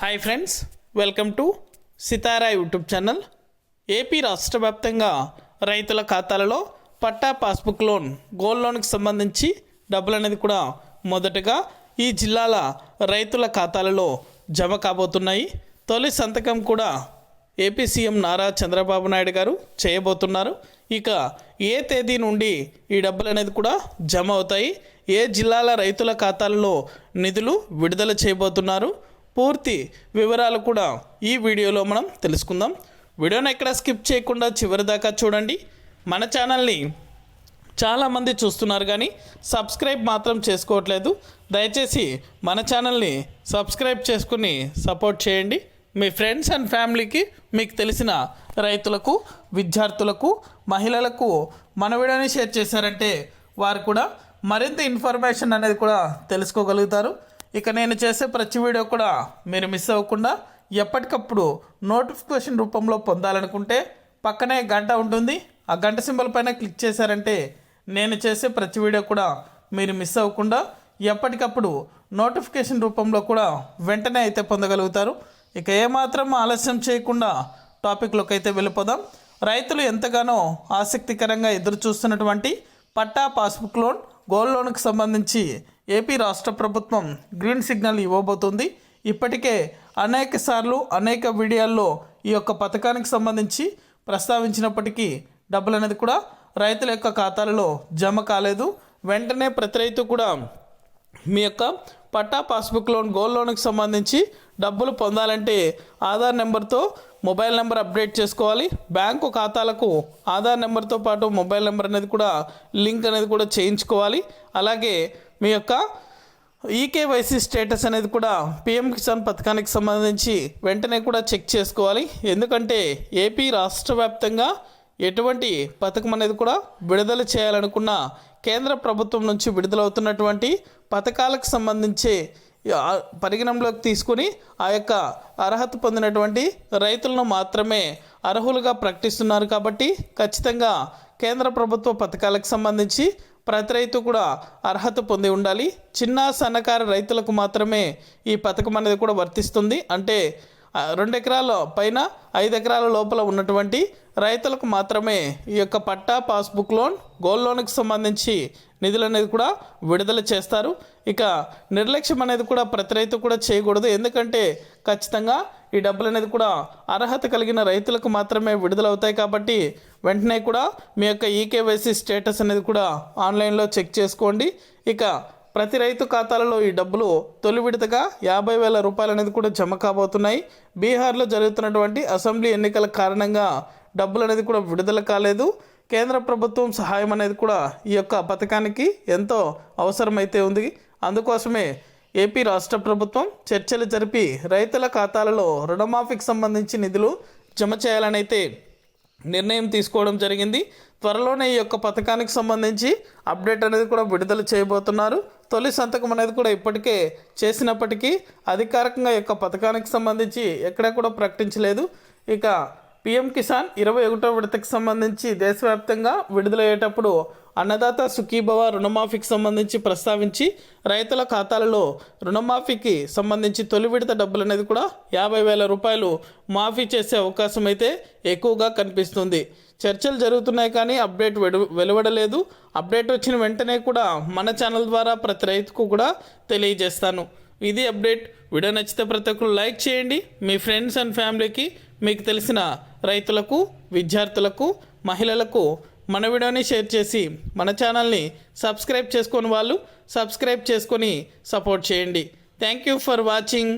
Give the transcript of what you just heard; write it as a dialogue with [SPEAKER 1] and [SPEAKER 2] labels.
[SPEAKER 1] Hi friends welcome to Sitara YouTube channel AP రాష్ట్ర వ్యాప్తంగా రైతుల ఖాతాలలో పట్టా పాస్బుక్ లోన్ గోల్డ్ లోన్కి సంబంధించి డబ్బులు అనేది కూడా మొదటగా ఈ జిల్లాల రైతుల ఖాతాలలో జమ కాబోతున్నాయి. తొలి సంతకం కూడా ఏపీ సీఎం నారా చంద్రబాబు నాయుడు గారు చేయబోతున్నారు. ఇక ఏ తేదీ నుండి ఈ డబ్బులు అనేది కూడా జమ అవుతాయి? ఏ జిల్లాల రైతుల ఖాతాలలో నిధులు విడుదల చేయబోతున్నారు? పూర్తి వివరాలు కూడా ఈ వీడియోలో మనం తెలుసుకుందాం. వీడియోని ఎక్కడ స్కిప్ చేయకుండా చివరి దాకా చూడండి. మన ఛానల్ని చాలామంది చూస్తున్నారు కానీ సబ్స్క్రైబ్ మాత్రం చేసుకోవట్లేదు. దయచేసి మన ఛానల్ని సబ్స్క్రైబ్ చేసుకుని సపోర్ట్ చేయండి. మీ ఫ్రెండ్స్ అండ్ ఫ్యామిలీకి మీకు తెలిసిన రైతులకు విద్యార్థులకు మహిళలకు మన వీడియోని షేర్ చేశారంటే వారు కూడా మరింత ఇన్ఫర్మేషన్ అనేది కూడా తెలుసుకోగలుగుతారు. ఇక నేను చేసే ప్రతి వీడియో కూడా మీరు మిస్ అవ్వకుండా ఎప్పటికప్పుడు నోటిఫికేషన్ రూపంలో పొందాలనుకుంటే పక్కనే గంట ఉంటుంది. ఆ గంట సింబల్ పైన క్లిక్ చేశారంటే నేను చేసే ప్రతి వీడియో కూడా మీరు మిస్ అవ్వకుండా ఎప్పటికప్పుడు నోటిఫికేషన్ రూపంలో కూడా వెంటనే అయితే పొందగలుగుతారు. ఇక ఏమాత్రం ఆలస్యం చేయకుండా టాపిక్లోకి అయితే వెళ్ళిపోదాం. రైతులు ఎంతగానో ఆసక్తికరంగా ఎదురు చూస్తున్నటువంటి పట్టా పాస్బుక్ లోన్ గోల్డ్ లోన్కి సంబంధించి ఏపీ రాష్ట్ర ప్రభుత్వం గ్రీన్ సిగ్నల్ ఇవ్వబోతుంది. ఇప్పటికే అనేక సార్లు అనేక వీడియోల్లో ఈ యొక్క పథకానికి సంబంధించి ప్రస్తావించినప్పటికీ డబ్బులు అనేది కూడా రైతుల యొక్క ఖాతాలలో జమ కాలేదు. వెంటనే ప్రతి రైతు కూడా మీ యొక్క పట్టా పాస్బుక్ లోన్ గోల్డ్ లోన్కి సంబంధించి డబ్బులు పొందాలంటే ఆధార్ నెంబర్తో మొబైల్ నెంబర్ అప్డేట్ చేసుకోవాలి. బ్యాంకు ఖాతాలకు ఆధార్ నెంబర్తో పాటు మొబైల్ నెంబర్ అనేది కూడా లింక్ అనేది కూడా చేయించుకోవాలి. అలాగే మీ యొక్క ఈకేవైసీ స్టేటస్ అనేది కూడా పిఎం కిసాన్ పథకానికి సంబంధించి వెంటనే కూడా చెక్ చేసుకోవాలి. ఎందుకంటే ఏపీ రాష్ట్ర వ్యాప్తంగా ఎటువంటి పథకం అనేది కూడా విడుదల చేయాలనుకున్న కేంద్ర ప్రభుత్వం నుంచి విడుదలవుతున్నటువంటి పథకాలకు సంబంధించి పరిగణంలోకి తీసుకుని ఆ యొక్క అర్హత పొందినటువంటి రైతులను మాత్రమే అర్హులుగా ప్రకటిస్తున్నారు కాబట్టి ఖచ్చితంగా కేంద్ర ప్రభుత్వ పథకాలకు సంబంధించి ప్రతి రైతు కూడా అర్హత పొంది ఉండాలి. చిన్న సన్నకారు రైతులకు మాత్రమే ఈ పథకం అనేది కూడా వర్తిస్తుంది. అంటే రెండు ఎకరాల పైన ఐదు ఎకరాల లోపల ఉన్నటువంటి రైతులకు మాత్రమే ఈ యొక్క పట్టా పాస్బుక్ లోన్ గోల్డ్ లోన్కి సంబంధించి నిధులు అనేది కూడా విడుదల చేస్తారు. ఇక నిర్లక్ష్యం అనేది కూడా ప్రతి రైతు కూడా చేయకూడదు. ఎందుకంటే ఖచ్చితంగా ఈ డబ్బులు అనేది కూడా అర్హత కలిగిన రైతులకు మాత్రమే విడుదలవుతాయి కాబట్టి వెంటనే కూడా మీ యొక్క ఈకేవైసీ స్టేటస్ అనేది కూడా ఆన్లైన్లో చెక్ చేసుకోండి. ఇక ప్రతి రైతు ఖాతాలలో ఈ డబ్బులు తొలి విడతగా యాభై వేల రూపాయలు అనేది కూడా జమ కాబోతున్నాయి. బీహార్లో జరుగుతున్నటువంటి అసెంబ్లీ ఎన్నికల కారణంగా డబ్బులు అనేది కూడా విడుదల కాలేదు. కేంద్ర ప్రభుత్వం సహాయం అనేది కూడా ఈ యొక్క పథకానికి ఎంతో అవసరమైతే ఉంది. అందుకోసమే ఏపీ రాష్ట్ర ప్రభుత్వం చర్చలు జరిపి రైతుల ఖాతాలలో రుణమాఫీకి సంబంధించి నిధులు జమ చేయాలనైతే నిర్ణయం తీసుకోవడం జరిగింది. త్వరలోనే ఈ యొక్క పథకానికి సంబంధించి అప్డేట్ అనేది కూడా విడుదల చేయబోతున్నారు. తొలి సంతకం అనేది కూడా ఇప్పటికే చేసినప్పటికీ అధికారికంగా యొక్క పథకానికి సంబంధించి ఎక్కడ కూడా ప్రకటించలేదు. ఇక పిఎం కిసాన్ ఇరవై ఒకటో విడతకు సంబంధించి దేశవ్యాప్తంగా విడుదలయ్యేటప్పుడు అన్నదాత సుఖీభవ రుణమాఫీకి సంబంధించి ప్రస్తావించి రైతుల ఖాతాలలో రుణమాఫీకి సంబంధించి తొలి విడత డబ్బులు అనేది కూడా యాభై వేల రూపాయలు మాఫీ చేసే అవకాశం అయితే ఎక్కువగా కనిపిస్తుంది. చర్చలు జరుగుతున్నాయి కానీ అప్డేట్ వెడు వెలువడలేదు. అప్డేట్ వచ్చిన వెంటనే కూడా మన ఛానల్ ద్వారా ప్రతి రైతుకు కూడా తెలియజేస్తాను. ఇది అప్డేట్. వీడియో నచ్చితే ప్రతి ఒక్కరు లైక్ చేయండి. మీ ఫ్రెండ్స్ అండ్ ఫ్యామిలీకి మీకు తెలిసిన రైతులకు విద్యార్థులకు మహిళలకు మన వీడియోని షేర్ చేసి మన ఛానల్ని సబ్స్క్రైబ్ చేసుకొని వాళ్ళు సబ్స్క్రైబ్ చేసుకొని సపోర్ట్ చేయండి. Thank you for watching.